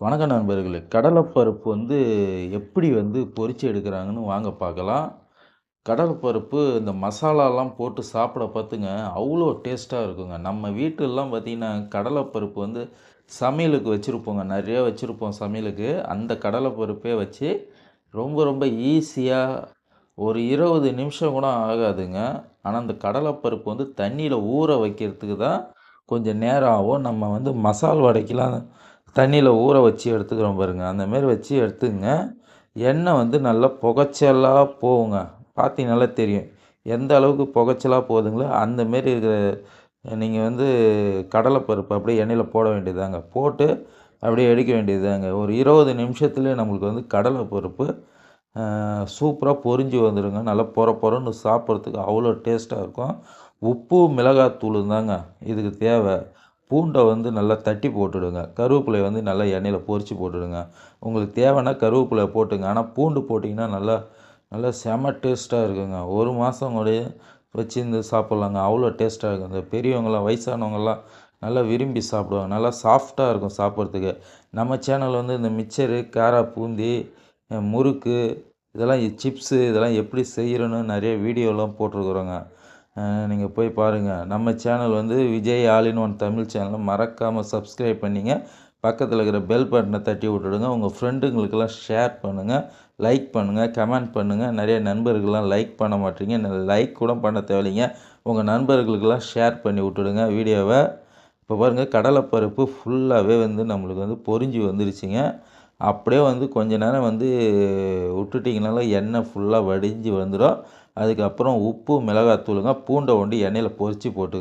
வணக்கம் நண்பர்களே. கடலைப்பருப்பு வந்து எப்படி வந்து பொறிச்சு எடுக்கிறாங்கன்னு வாங்க பார்க்கலாம். கடலைப்பருப்பு இந்த மசாலாலாம் போட்டு சாப்பிட பார்த்துங்க அவ்வளோ டேஸ்ட்டாக இருக்குங்க. நம்ம வீட்டிலலாம் பார்த்திங்கன்னா கடலைப்பருப்பு வந்து சமையலுக்கு வச்சுருப்போங்க. நிறைய வச்சுருப்போம் சமையலுக்கு. அந்த கடலைப்பருப்பே வச்சு ரொம்ப ரொம்ப ஈஸியாக ஒரு இருபது நிமிஷம் கூட ஆகாதுங்க. ஆனால் அந்த கடலைப்பருப்பு வந்து தண்ணியில் ஊற வைக்கிறதுக்கு தான் கொஞ்சம் நேரம் ஆகும். நம்ம வந்து மசால் வடைக்கெலாம் தண்ணியில் ஊற வச்சு எடுத்துக்கிறோம் பாருங்கள் அந்தமாரி வச்சு எடுத்துங்க. எண்ணெய் வந்து நல்லா புகைச்சலாக போகுங்க. பார்த்தீங்கனாலே தெரியும். எந்த அளவுக்கு புகைச்சலாக போகுதுங்களோ அந்தமாரி இருக்கிற நீங்கள் வந்து கடலைப்பருப்பு அப்படியே எண்ணெயில் போட வேண்டியதாங்க போட்டு அப்படியே எடுக்க வேண்டியதாங்க ஒரு இருபது நிமிஷத்துலேயே நம்மளுக்கு வந்து கடலைப்பருப்பு சூப்பராக பொரிஞ்சு வந்துடுங்க நல்லா பொற பொறன்னு சாப்பிட்றதுக்கு அவ்வளோ டேஸ்ட்டாக இருக்கும். உப்பு மிளகாத்தூள் தாங்க. இதுக்கு தேவை. பூண்டை வந்து நல்லா தட்டி போட்டுடுங்க. கருவேப்பிலையை வந்து நல்லா எண்ணெயில் பொறிச்சு போட்டுடுங்க. உங்களுக்கு தேவைன்னா கருவேப்பிலை போட்டுங்க. ஆனால் பூண்டு போட்டிங்கன்னா நல்லா நல்லா செம டேஸ்ட்டாக இருக்குங்க. ஒரு மாதம் கூட வச்சுருந்து சாப்பிட்லாங்க. அவ்வளோ டேஸ்ட்டாக இருக்கும். இந்த பெரியவங்களாம் வயசானவங்களாம் நல்லா விரும்பி சாப்பிடுவாங்க. நல்லா சாஃப்டாக இருக்கும் சாப்பிட்றதுக்கு. நம்ம சேனல் வந்து இந்த மிச்சரு காரா பூந்தி முறுக்கு இதெல்லாம் சிப்ஸு இதெல்லாம் எப்படி செய்கிறோன்னு நிறைய வீடியோலாம் போட்டிருக்குறோங்க. நீங்கள் போய் பாருங்கள் நம்ம சேனல் வந்து Vijay all in one Tamil சேனலை மறக்காமல் சப்ஸ்கிரைப் பண்ணிங்க. பக்கத்தில் இருக்கிற பெல் பட்டனை தட்டி விட்டுடுங்க. உங்கள் ஃப்ரெண்டுங்களுக்கெல்லாம் ஷேர் பண்ணுங்கள் லைக் பண்ணுங்கள் கமெண்ட் பண்ணுங்கள் நிறைய நண்பர்கள்லாம் லைக் பண்ண மாட்டீங்க. லைக் கூட பண்ண தேவையில்லைங்க. உங்கள் நண்பர்களுக்கெல்லாம் ஷேர் பண்ணி விட்டுடுங்க. வீடியோவை இப்போ பாருங்கள் கடலைப்பருப்பு ஃபுல்லாகவே வந்து நம்மளுக்கு வந்து பொரிஞ்சு வந்துருச்சுங்க. அப்படியே வந்து கொஞ்ச நேரம் வந்து விட்டுட்டிங்கனால எண்ணெய் ஃபுல்லாக வடிஞ்சு வந்துடும் அதுக்கப்புறம் உப்பு மிளகாத்தூளுங்க பூண்டை ஒண்டி எண்ணெயில் பொரித்து போட்டுங்க.